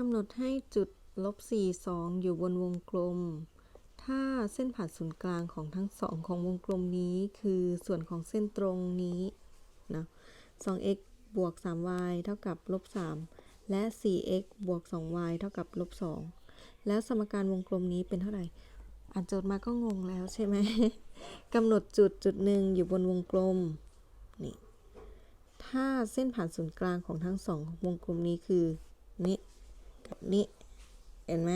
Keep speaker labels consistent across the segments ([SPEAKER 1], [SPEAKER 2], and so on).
[SPEAKER 1] กำหนดให้จุดลบ4 2 อยู่บนวงกลม ถ้าเส้นผ่านศูนย์กลางของทั้งสองของวงกลมนี้คือส่วนของเส้นตรงนี้นะ 2x บวก 3y เท่ากับลบ3และ 4x บวก 2y เท่ากับลบ2แล้วสมการวงกลมนี้เป็นเท่าไหร่ อ่านโจทย์มาก็งงแล้วใช่ไหมกำหนดจุดจุดหนึ่งอยู่บนวงกลม นี่ ถ้าเส้นผ่านศูนย์กลางของทั้งสองวงกลมนี้คือ นี้ กับนี้ เห็นไหม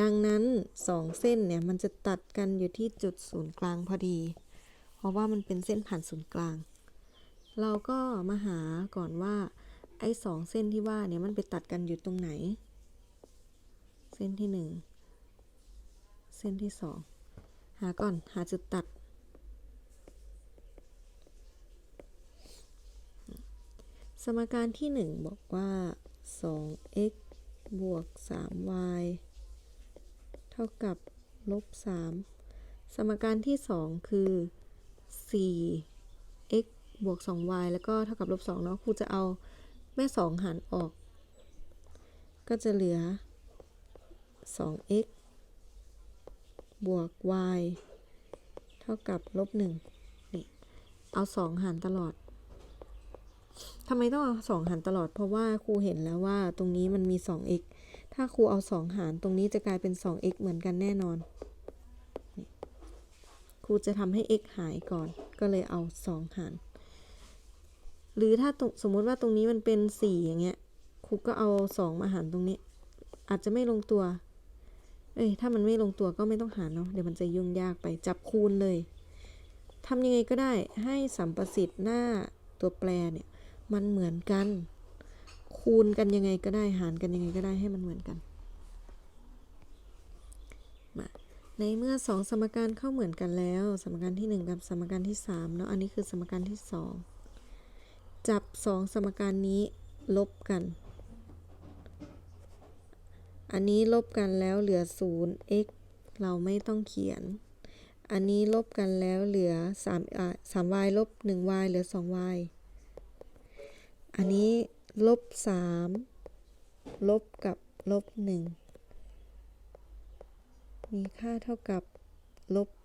[SPEAKER 1] ดังนั้นสองเส้นเนี่ยมันจะตัดกันอยู่ที่จุดศูนย์กลางพอดี เพราะว่ามันเป็นเส้นผ่านศูนย์กลาง เราก็มาหาก่อนว่า ไอ้สองเส้นที่ว่าเนี่ยมันไปตัดกันอยู่ตรงไหน เส้นที่หนึ่งเส้นที่สองหาก่อนหาจุดตัด สมการที่หนึ่งบอกว่า 2x บวก 3y เท่ากับลบ 3 สมการที่สองคือ 4x บวก 2y แล้วก็เท่ากับลบ 2 เนาะครูจะเอาแม่ 2 หารออก ก็จะเหลือ 2x บวก y เท่ากับลบ 1 นี่ เอา 2 หารตลอด ทำไมต้องเอา2หารตลอด เพราะว่าครูเห็นแล้วว่าตรงนี้มันมี 2x ถ้าครูเอา2หารตรงนี้จะกลายเป็น 2x เหมือนกันแน่นอน ครูจะทำให้ x หายก่อน ก็เลยเอา2หาร หรือถ้าสมมติว่าตรงนี้มันเป็น 4 อย่างเงี้ย ครูก็เอา 2 มาหารตรงนี้ อาจจะไม่ลงตัว เอ้ย ถ้ามันไม่ลงตัวก็ไม่ต้องหารเนาะ เดี๋ยวมันจะยุ่งยากไป จับคูณเลยทำยังไงก็ได้ให้สัมประสิทธิ์หน้าตัวแปรเนี่ย มันเหมือนกัน คูณกันยังไงก็ได้หารกันยังไงก็ได้ให้มันเหมือนกันมาในเมื่อสองสมการเข้าเหมือนกันแล้ว สมการที่ 1 กับสมการที่3เนาะอันนี้คือสมการที่ 2 จับ 2 สมการนี้ลบกัน อันนี้ลบกันแล้วเหลือ 0 x เราไม่ต้องเขียน อันนี้ลบกันแล้วเหลือ3อ่า 3y ลบ 1y เหลือ 2y อันนี้ลบ3ลบกับลบ1มีค่าเท่ากับลบ2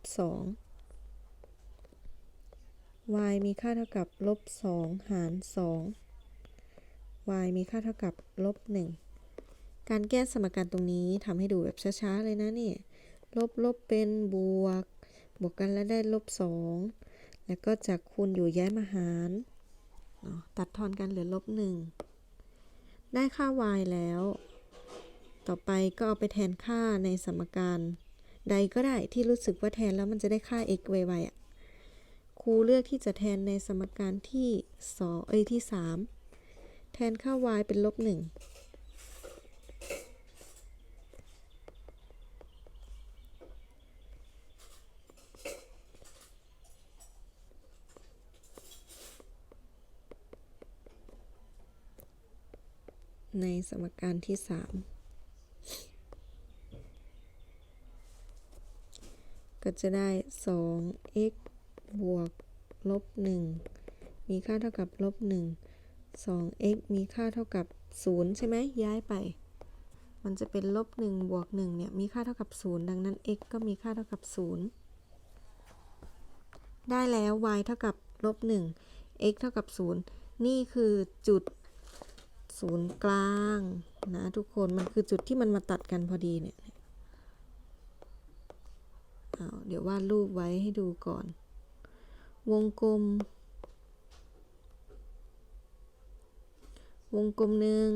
[SPEAKER 1] y มีค่าเท่ากับลบ2หาร2 y มีค่าเท่ากับลบ1การแก้สมการตรงนี้ทำให้ดูแบบช้าๆเลยนะนี่ ลบลบเป็นบวก บวกกันแล้วได้ลบ2แล้วก็จากคูณอยู่ย้ายมาหาร ตัดทอนกันเหลือลบ1ได้ค่า y แล้ว ต่อไปก็เอาไปแทนค่าในสมการ ใดก็ได้ที่รู้สึกว่าแทนแล้วมันจะได้ค่า x ไวๆอะครูเลือกที่จะแทนในสมการที่2เอ้ยที่ 3 แทนค่า y เป็นลบ1 ในสมการที่3ก็จะได้ 2x บวกลบ 1 มีค่าเท่ากับลบ 1 2x มีค่าเท่ากับ 0 ใช่ไหมย้ายไป มันจะเป็นลบ 1 บวก 1 เนี่ย มีค่าเท่ากับ 0 ดังนั้น x ก็มีค่าเท่ากับ 0 ได้แล้ว y เท่ากับลบ 1 x เท่ากับ 0 นี่คือจุด ศูนย์กลางนะทุกคนมันคือจุดที่มันมาตัดกันพอดีเนี่ยเอาเดี๋ยววาดรูปไว้ให้ดูก่อน วงกลม วงกลมหนึ่ง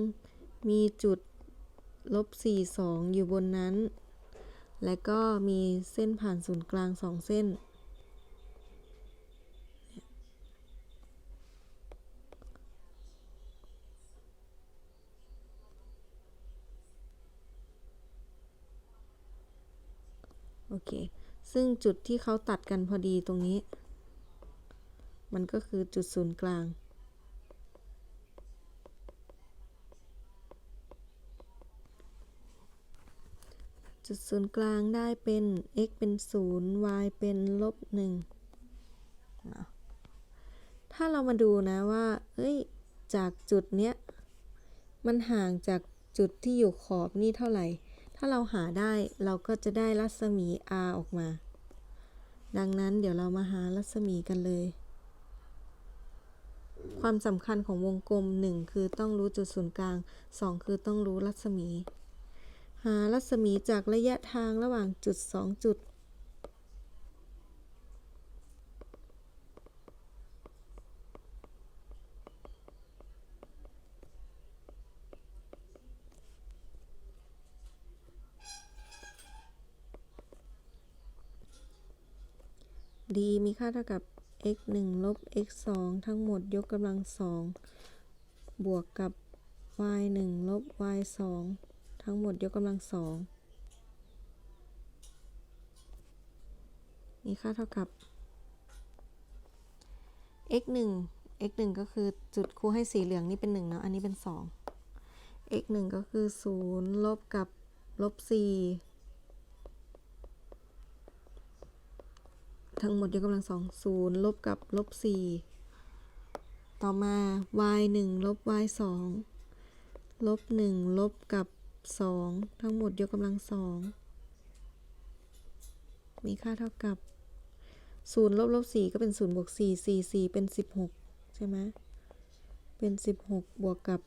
[SPEAKER 1] มีจุดลบ4 2 อยู่บนนั้น และก็มีเส้นผ่านศูนย์กลาง 2 เส้น โอเค ซึ่งจุดที่เขาตัดกันพอดีตรงนี้ มันก็คือจุดศูนย์กลาง จุดศูนย์กลางได้เป็น x เป็น 0 y เป็นลบ1นะถ้าเรามาดูนะว่าเอ้ย จากจุดเนี้ย มันห่างจากจุดที่อยู่ขอบนี่เท่าไหร่ ถ้าเราหาได้เราก็จะได้รัศมี r ออกมา ดังนั้นเดี๋ยวเรามาหารัศมีกันเลย ความสำคัญของวงกลม 1 คือต้องรู้จุดศูนย์กลาง 2 คือต้องรู้รัศมี หารัศมีจากระยะทางระหว่างจุด 2 จุด d มีค่าเท่ากับ x 1 ลบ x 2 ทั้งหมดยกกำลังสองบวกกับ y 1 ลบ y 2 ทั้งหมดยกกำลังสองมีค่าเท่ากับ x 1 x 1ก็คือจุดครูให้สีเหลืองนี่เป็น1เนาะ อันนี้เป็น 2 x 1ก็คือ 0 ลบกับ ลบ 4 ทั้งหมดยกกำลังสองศูนย์ลบกับลบสี่ต่อมา y หนึ่งลบ y สองลบหนึ่งลบกับสองทั้งหมดยกกำลังสองมีค่าเท่ากับศูนย์ลบลบสี่ก็เป็นศูนย์บวกสี่สี่สี่เป็นสิบหกใช่ไหมเป็นสิบหกบวกกับ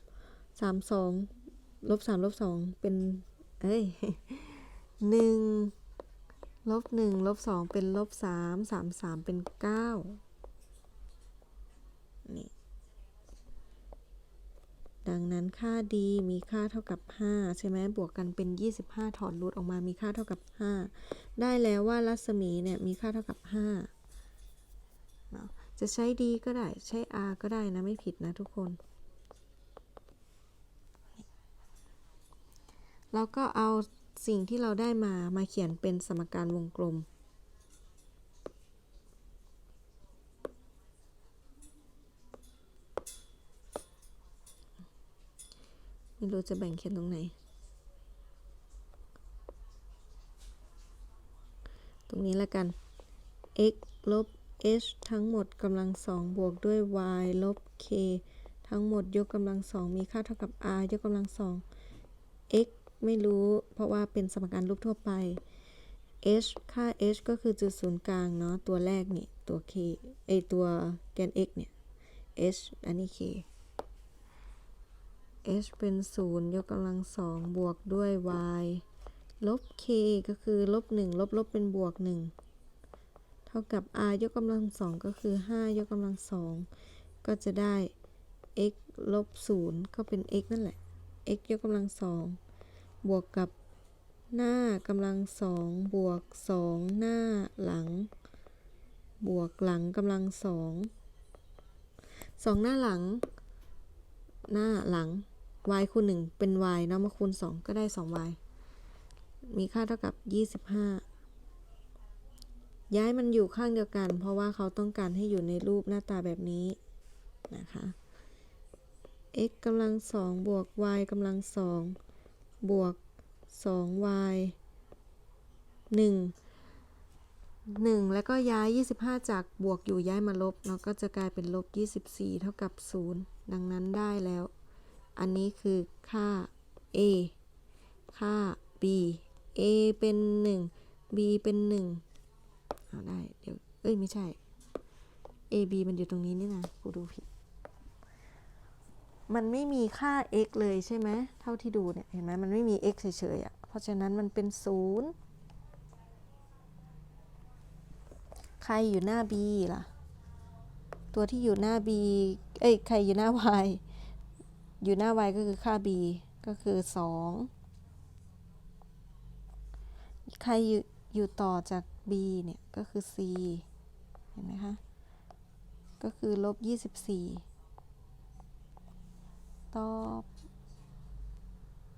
[SPEAKER 1] สามสองลบสามลบสองเป็น เอ้ยหนึ่ง ลบหนึ่งลบสองเป็นลบสามสามสามเป็นเก้านี่ดังนั้นค่า d มีค่าเท่ากับ 5 ใช่ไหมบวกกันเป็น 25 ถอดรูทออกมามีค่าเท่ากับ 5 ได้แล้วว่ารัศมีเนี่ยมีค่าเท่ากับ5เนาะจะใช้ d ก็ได้ใช้ r ก็ได้นะ ไม่ผิดนะทุกคน แล้วก็เอา สิ่งที่เราได้มามาเขียนเป็นสมการวงกลม ไม่รู้จะแบ่งเขียนตรงไหน ตรงนี้ล้วกัน x ลบ h ทั้งหมดกำลังสองบวกด้วย y ลบ k ทั้งหมดยกกำลังสองมีค่าเท่ากับ r ยกกำลังสอง x ไม่รู้เพราะว่าเป็นสมการรูปทั่วไป h ค่า h ก็คือจุดศูนย์กลางเนาะตัวแรกนี่ ตัว k ไอตัวแกน x เนี่ย h อันนี้ k h เป็นศูนย์ยกกำลังสองบวกด้วย y ลบ k ก็คือลบหนึ่งลบลบเป็นบวกหนึ่งเท่ากับ r ยกกำลังสองก็คือ 5 ยกกำลังสองก็จะได้ x ลบศูนย์ก็เป็น x นั่นแหละ x ยกกำลังสอง บวกกับหน้ากำลังสองบวกสองหน้าหลัง บวกหลังกำลังสองสองหน้าหลัง หน้าหลัง y คูณหนึ่งเป็น y เนาะมาคูณสองก็ได้สอง y มีค่าเท่ากับยี่สิบห้าย้ายมันอยู่ข้างเดียวกัน เพราะว่าเขาต้องการให้อยู่ในรูปหน้าตาแบบนี้นะคะ x กำลังสองบวก y กำลังสอง บวก 2y 1 1 แล้วก็ย้าย 25 จากบวกอยู่ย้ายมาลบเนาก็จะกลายเป็นลบ 24 เท่ากับ 0 ดังนั้นได้แล้ว อันนี้คือค่า a ค่า b a เป็น 1 b เป็น1เอาได้ เดี๋ยว เอ้ย ไม่ใช่ a b มันอยู่ตรงนี้นี่นะกูดูผิด มันไม่มีค่า x เลยใช่ไหมเท่าที่ดูเนี่ยเห็นไหมมันไม่มี x เฉยๆอะ่ะเพราะฉะนั้นมันเป็นศูนย์ใครอยู่หน้า b ล่ะ ตัวที่อยู่หน้า b เอ้ยใครอยู่หน้า y อยู่หน้า y ก็คือค่า b ก็คือ 2 ใครอยู่อยู่ต่อจาก b เนี่ยก็คือ c เห็นไหมคะ ก็คือลบ 24 ตอบ